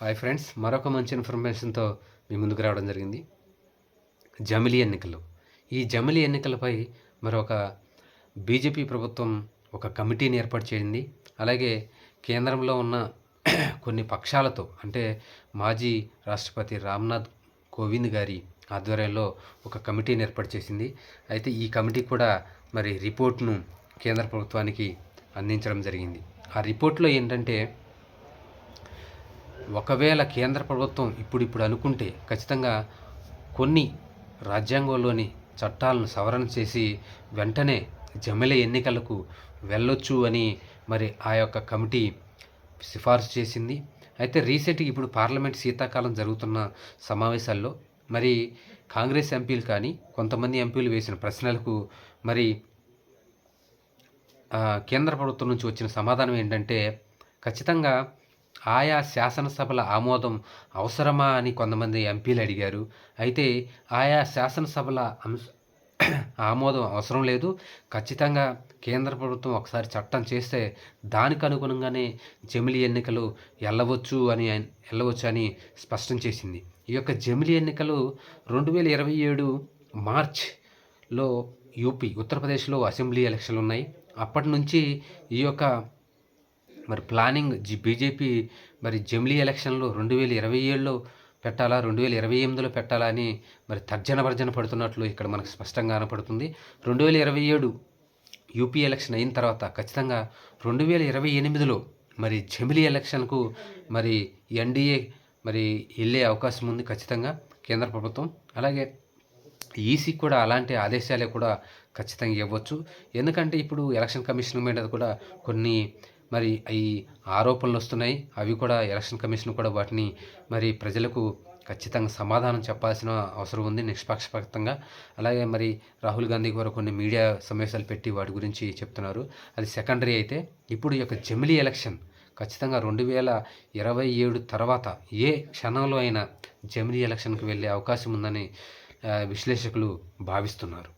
Hi friends మరొక మంచి ఇన్ఫర్మేషన్తో మీ ముందుకు రావడం జరిగింది. జమిలీ ఎన్నికలు. ఈ జమిలీ ఎన్నికలపై మరొక బీజేపీ ప్రభుత్వం ఒక కమిటీని ఏర్పాటు చేయింది అలాగే కేంద్రంలో ఉన్న కొన్ని పక్షాలతో అంటే మాజీ రాష్ట్రపతి రామ్నాథ్ కోవింద్ గారి ఆధ్వర్యంలో ఒక కమిటీని ఏర్పాటు చేసింది. అయితే ఈ కమిటీ కూడా మరి రిపోర్ట్ను కేంద్ర ప్రభుత్వానికి అందించడం జరిగింది. ఆ రిపోర్ట్లో ఏంటంటే ఒకవేళ కేంద్ర ప్రభుత్వం ఇప్పుడు ఇప్పుడు అనుకుంటే ఖచ్చితంగా కొన్ని రాజ్యాంగంలోని చట్టాలను సవరణ చేసి వెంటనే జమిల ఎన్నికలకు వెళ్ళొచ్చు అని మరి ఆ యొక్క కమిటీ సిఫార్సు చేసింది. అయితే రీసెంట్గా ఇప్పుడు పార్లమెంట్ శీతాకాలం జరుగుతున్న సమావేశాల్లో మరి కాంగ్రెస్ ఎంపీలు కానీ కొంతమంది ఎంపీలు వేసిన ప్రశ్నలకు మరి కేంద్ర ప్రభుత్వం నుంచి వచ్చిన సమాధానం ఏంటంటే ఖచ్చితంగా ఆయా శాసనసభల ఆమోదం అవసరమా అని కొంతమంది ఎంపీలు అడిగారు. అయితే ఆయా శాసనసభల అంశ ఆమోదం అవసరం లేదు. ఖచ్చితంగా కేంద్ర ప్రభుత్వం ఒకసారి చట్టం చేస్తే దానికి అనుగుణంగానే జమిలి ఎన్నికలు వెళ్ళవచ్చు అని వెళ్ళవచ్చు అని స్పష్టం చేసింది. ఈ యొక్క జమిలి ఎన్నికలు రెండు వేల ఇరవై ఏడు మార్చ్లో యూపీ ఉత్తరప్రదేశ్లో అసెంబ్లీ ఎలక్షన్లు ఉన్నాయి. అప్పటి నుంచి ఈ యొక్క మరి ప్లానింగ్ జి బీజేపీ మరి జమిలీ ఎలక్షన్లు రెండు వేల ఇరవై ఏడులో పెట్టాలా? రెండు వేల ఇరవై ఎనిమిదిలో పెట్టాలా అని మరి తర్జన భర్జన పడుతున్నట్లు ఇక్కడ మనకు స్పష్టంగా కనపడుతుంది. రెండు వేల ఇరవై ఏడు యూపీ ఎలక్షన్ అయిన తర్వాత ఖచ్చితంగా రెండు వేల ఇరవై ఎనిమిదిలో మరి జమిలీ ఎలక్షన్కు మరి ఎన్డీఏ మరి వెళ్ళే అవకాశం ఉంది ఖచ్చితంగా కేంద్ర ప్రభుత్వం. అలాగే ఈసీ కూడా అలాంటి ఆదేశాలే కూడా ఖచ్చితంగా ఇవ్వచ్చు. ఎందుకంటే ఇప్పుడు ఎలక్షన్ కమిషన్ మీద కూడా కొన్ని మరి ఈ ఆరోపణలు వస్తున్నాయి. అవి కూడా ఎలక్షన్ కమిషన్ కూడా వాటిని మరి ప్రజలకు ఖచ్చితంగా సమాధానం చెప్పాల్సిన అవసరం ఉంది నిష్పక్షపాతంగా. అలాగే మరి రాహుల్ గాంధీ గారు కొన్ని మీడియా సమావేశాలు పెట్టి వాటి గురించి చెప్తున్నారు. అది సెకండరీ అయితే ఇప్పుడు ఈ యొక్క జమిలీ ఎలక్షన్ ఖచ్చితంగా రెండు వేల ఇరవై ఏడు తర్వాత ఏ క్షణంలో అయినా జమిలీ ఎలక్షన్కి వెళ్ళే అవకాశం ఉందని విశ్లేషకులు భావిస్తున్నారు.